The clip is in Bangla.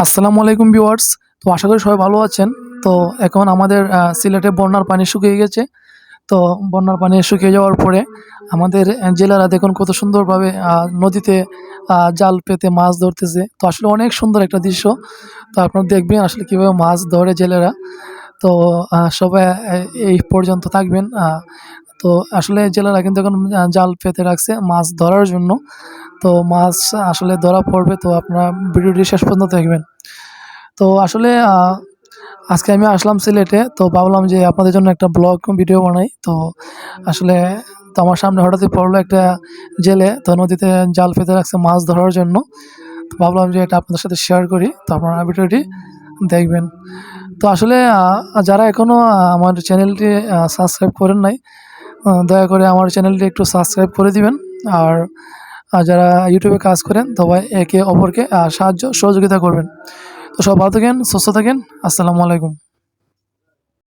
আসসালামু আলাইকুম ভিউয়ার্স। তো আশা করি সবাই ভালো আছেন। তো এখন আমাদের সিলেটে বন্যার পানি শুকিয়ে গেছে। তো বন্যার পানি শুকিয়ে যাওয়ার পরে আমাদের জেলেরা দেখুন কত সুন্দরভাবে নদীতে জাল পেতে মাছ ধরতেছে। তো আসলে অনেক সুন্দর একটা দৃশ্য। তো আপনারা দেখবেন আসলে কীভাবে মাছ ধরে জেলেরা। তো সবাই এই পর্যন্ত থাকবেন। তো আসলে জেলেরা কিন্তু এখন জাল পেতে রাখছে মাছ ধরার জন্য, তো মাছ আসলে ধরা পড়বে, তো আপনারা ভিডিওটি শেষ পর্যন্ত দেখবেন। তো আসলে আজকে আমি আসলাম সিলেটে, তো ভাবলাম যে আপনাদের জন্য একটা ব্লগ ভিডিও বানাই। তো আসলে, তো আমার সামনে হঠাৎই পড়ল একটা জেলে, তো নদীতে জাল পেতে রাখছে মাছ ধরার জন্য। তো ভাবলাম যে এটা আপনাদের সাথে শেয়ার করি, তো আপনারা ভিডিওটি দেখবেন। তো আসলে যারা এখনও আমার চ্যানেলটি সাবস্ক্রাইব করেন নাই দয়া করে আমার চ্যানেলটি একটু সাবস্ক্রাইব করে দিবেন। আর যারা ইউটিউবে কাজ করেন, সবাই একে অপরকে সাহায্য, সহযোগিতা করবেন। তো সব ভালো থাকেন, সুস্থ থাকেন। আসসালামু আলাইকুম।